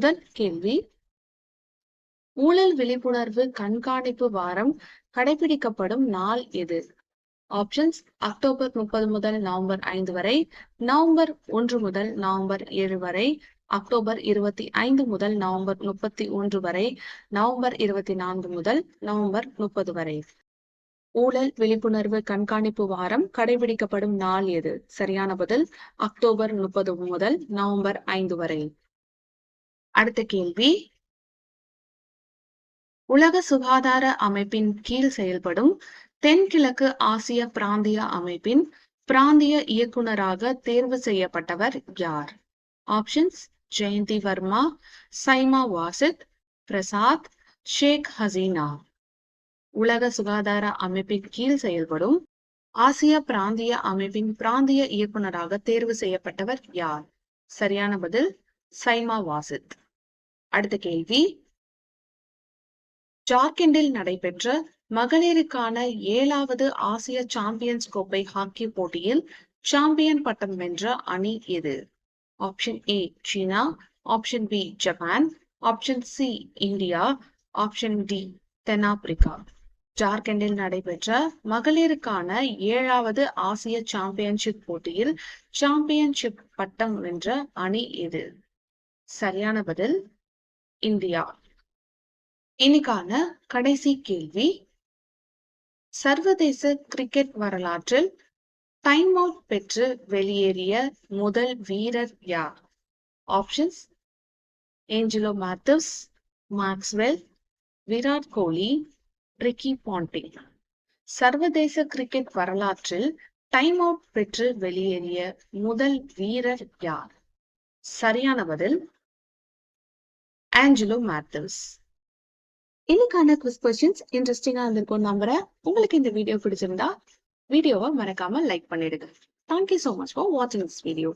முதல் கேள்வி. ஊழல் விழிப்புணர்வு கண்காணிப்பு வாரம் கடைபிடிக்கப்படும் நாள் எது? ஆப்ஷன்ஸ் அக்டோபர் முப்பது முதல் நவம்பர் ஐந்து வரை நவம்பர் ஒன்று முதல் நவம்பர் ஏழு வரை அக்டோபர் இருபத்தி ஐந்து முதல் நவம்பர் முப்பத்தி ஒன்று வரை நவம்பர் இருபத்தி நான்கு முதல் நவம்பர் முப்பது வரை. ஊழல் விழிப்புணர்வு கண்காணிப்பு வாரம் கடைபிடிக்கப்படும் நாள் எது? சரியான பதில் அக்டோபர் முப்பது முதல் நவம்பர் ஐந்து வரை. அடுத்த கேள்வி. உலக சுகாதார அமைப்பின் கீழ் செயல்படும் தென்கிழக்கு ஆசிய பிராந்திய அமைப்பின் பிராந்திய இயக்குனராக தேர்வு செய்யப்பட்டவர் யார்? ஆப்ஷன்ஸ் ஜெயந்தி வர்மா சைமா வாசித் பிரசாத் ஷேக் ஹசீனா. உலக சுகாதார அமைப்பின் கீழ் செயல்படும் ஆசிய பிராந்திய அமைப்பின் பிராந்திய இயக்குனராக தேர்வு செய்யப்பட்டவர் யார்? சரியான பதில் சைமா வாசித். அடுத்த கேள்வி. ஜார்க்கண்டில் நடைபெற்ற மகளிருக்கான ஏழாவது ஆசிய சாம்பியன்ஸ் கோப்பை ஹாக்கி போட்டியில் சாம்பியன் பட்டம் வென்ற அணி எது? Option A China. Option B Japan. Option C India. Option D தென்னாப்பிரிக்கா. ஜார்க்கண்டில் நடைபெற்ற மகளிருக்கான ஏழாவது ஆசிய சாம்பியன்ஷிப் போட்டியில் சாம்பியன்ஷிப் பட்டம் வென்ற அணி எது? சரியான பதில் இந்தியா. இன்னைக்கான கடைசி கேள்வி. சர்வதேச கிரிக்கெட் வரலாற்றில் டைம் அவுட் பெற்று வெளியேறிய முதல் வீரர் யார்? Options Angelo Mathews Maxwell Virat Kohli Ricky Ponting சர்வதேச கிரிக்கெட் வரலாற்றில் டைம் அவுட் பெற்று வெளியேறிய முதல் வீரர் யார்? சரியான பதில் ஆஞ்சலோ மேத்யூஸ் இன்னைக்கான குவிஸ் கொஸ்டின்ஸ் இன்ட்ரெஸ்டிங்கா இருந்திருக்கும் நம்புறேன். உங்களுக்கு இந்த வீடியோ பிடிச்சிருந்தா வீடியோவை மறக்காம லைக் பண்ணிடுங்க. Thank you so much for வாட்சிங் திஸ் வீடியோ